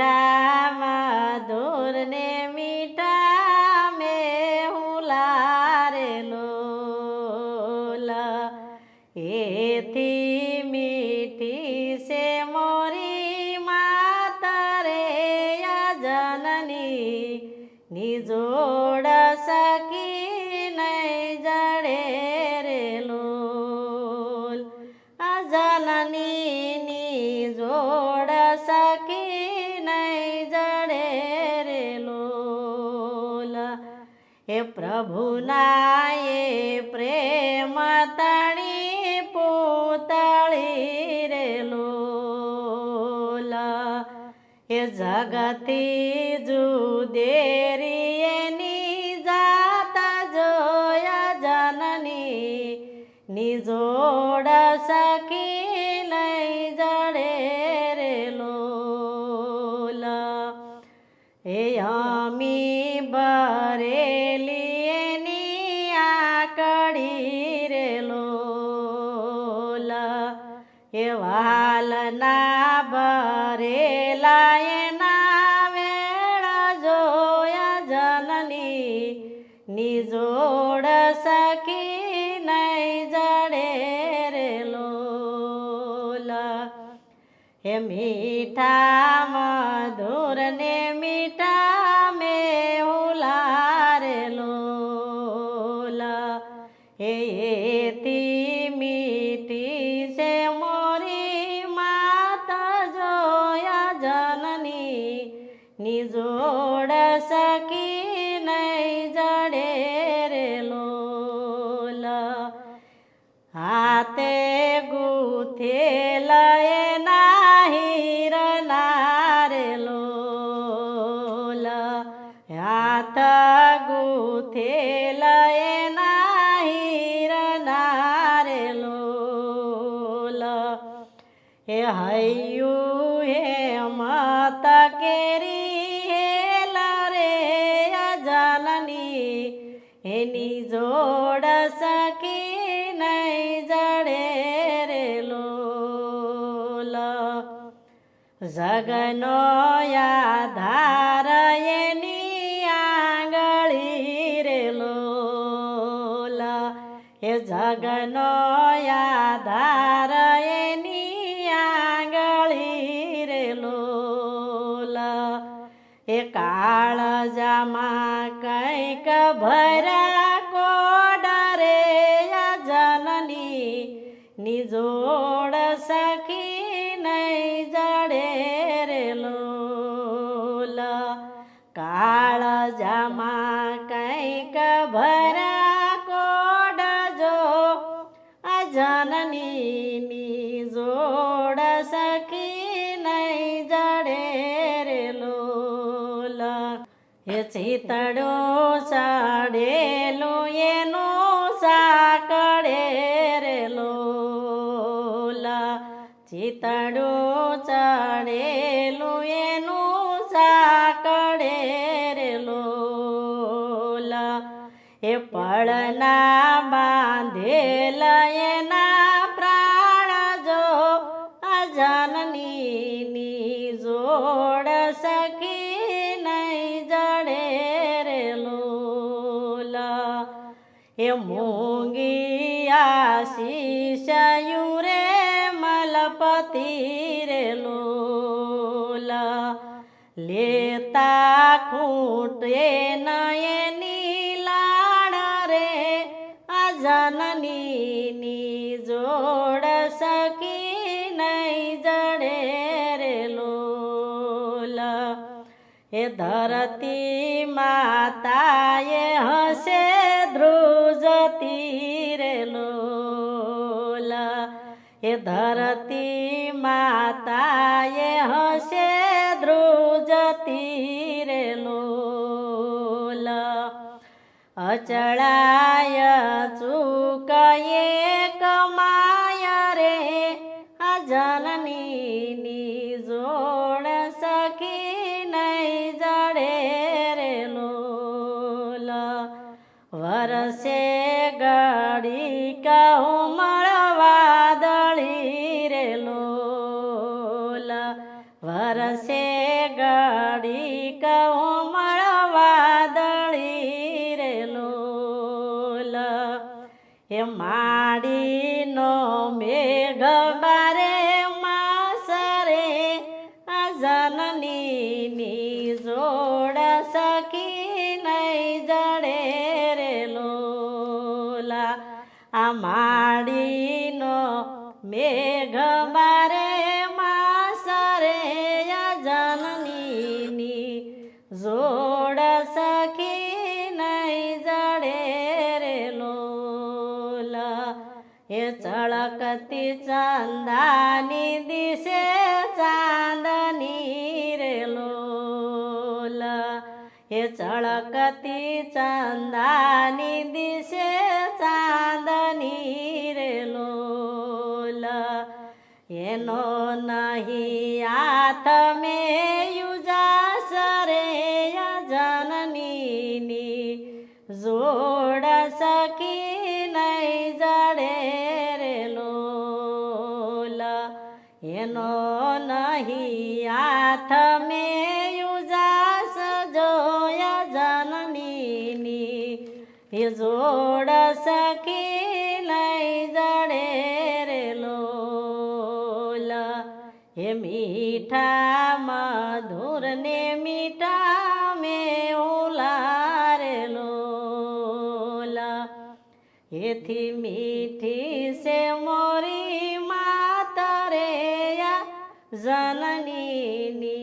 મીઠા મધુર ને મીઠા મે હુલારેલો એથી મીઠી છે મોરી માતરે જનની નિજોડ સકી નહીં હે પ્રભુના એ પ્રેમ તણી પૂતળી રે લોલા એ જગતી જુદેરી એની જાત જોયા જનની નિજોડ આકડી રે લોલા, એ વાલના ભરેલા, એના વેળા જોયા જનની નિજોડ સખી નહીં જડે રે લોલા. હે મીઠા મધુર નિજોડ સકી નહીં જડે રે લોલા હાથે ગુથે લય હિરના રે લોલા હાથ ગુથે લય હિરના રે લોલા હૈયું કેરી હેલા રે અજનની એની જોડ સખી નહીં જડે રે લોલા જગનો યાધાર એની આંગળી રે લોલા એ જગનો યાધાર એની એ કાળ જામા કંઈક ભરા કોડ રે જનની નિજોડ સખી નહીં જડે રે લોલા. કાળ જામા કંઈક હે ચિતડો સાડેલો એનો સાકડે રે લોલા ચિતડો ચડેલું, એનું સાકડે રે લોલા એ પળના બાંધેલા, એના એ મોંગી શિષયું રે મલપતિ રે લોલા લેતા ખૂટે નયની નીલાણ રે અજનની જોડ સકી નહીં જડે રે લોલા એ ધરતી માતા એ ધ્રુજતી એ ધરતી માતાએ હશે ધ્રુજતી રે લોલા. અચળાય ચૂક એક વરસે ગડી કહું, મળવા દળી રે લોલ. એ માડીનો મેઘ બારે માસરે આ જનની જોડ સખી નહીં જડે રે લોલા. આ માડીનો મેઘ બારે જોડ સખી નહીં જડે રે લોલા. એ ચળકતી ચંદાની દિશે ચાંદની રે લોલા. એ ચળકતી ચંદાની દિશે ચાંદની રે લોલા. એનો નહીં હાથ મેં યુજાસ એનો નહીં, હાથ મેં યુજાસ જોયા જનનીની. જોડ સખી લઈ જડે રે લોલ. હે મીઠા મધુર ને મીઠા મેં ઉલારે લોલ. એથી મીઠી સે મોરી જનનીની